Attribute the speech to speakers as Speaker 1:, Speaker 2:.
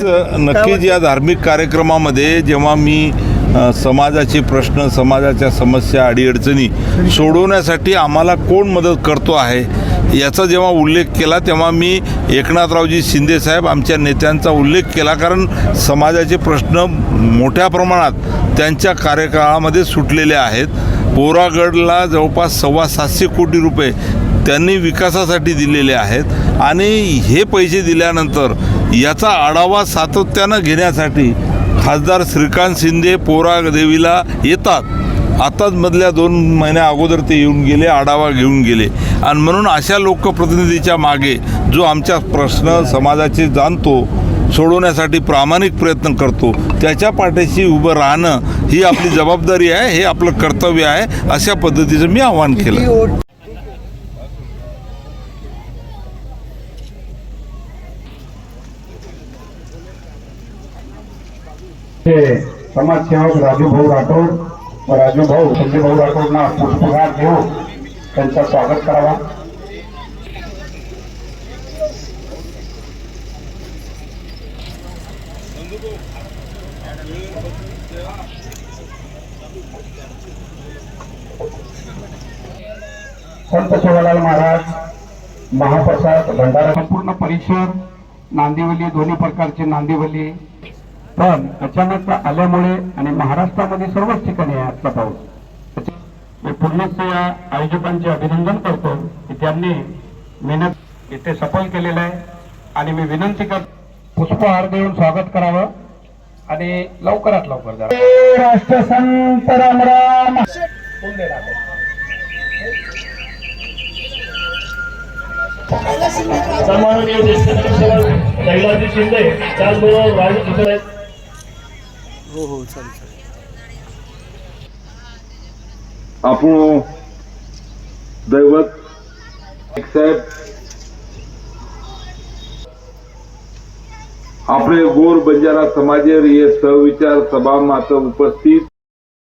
Speaker 1: नक्कीच या धार्मिक कार्यक्रमामध्ये जेव्हा मी समाजाचे प्रश्न समाजाच्या समस्या अडीअडचणी सोडवण्यासाठी आम्हाला कोण मदत करतो आहे याचा जेव्हा उल्लेख केला तेव्हा मी एकनाथरावजी शिंदेसाहेब आमच्या नेत्यांचा उल्लेख केला कारण समाजाचे प्रश्न मोठ्या प्रमाणात त्यांच्या कार्यकाळामध्ये सुटलेले आहेत. पोरागडला जवळपास सव्वा सातशे कोटी रुपये त्यांनी विकासासाठी दिलेले आहेत. आणि हे पैसे दिल्यानंतर याचा आढावा सातत्यानं घेण्यासाठी खासदार श्रीकांत शिंदे पोरा देवीला येतात. आताच मधल्या दोन महिन्या अगोदर ते येऊन गेले आढावा घेऊन गेले. आणि म्हणून अशा लोकप्रतिनिधीच्या मागे जो आमच्या प्रश्न समाजाचे जाणतो सोडवण्यासाठी प्रामाणिक प्रयत्न करतो त्याच्या पाठीशी उभं राहणं ही आपली जबाबदारी आहे हे आपलं कर्तव्य आहे अशा पद्धतीचं मी आवाहन केलं.
Speaker 2: समाजसेवक राजूभाऊ राठोड व राजूभाऊ संजयभाऊ राठोडना पुष्पहार देऊन त्यांचा स्वागत करावा संत शिवलाल महाराज महाप्रसाद भंडारा संपूर्ण परिसर नांदिवली दोन्ही प्रकारचे नांदिवली पण अचानक आल्यामुळे आणि महाराष्ट्रामध्ये सर्वच ठिकाणी आहे आजचा पाऊस. मी पूर्णच या आयोजकांचे अभिनंदन करतो की त्यांनी मेहनत इथे सफल केलेलं आहे. आणि मी विनंती कर पुष्पहार देऊन स्वागत करावं आणि लवकरात लवकर जा. राष्ट्रसंत राम राम
Speaker 3: सन्माननीय ज्येष्ठ नगरसेवक कैलासजी शिंदे त्याचबरोबर राजू कुसळे
Speaker 1: આપણું દૈવત સાહેબ આપણે ગોર બંજારા સમાજે એ સવિચાર સભામાં તો ઉપસ્થિત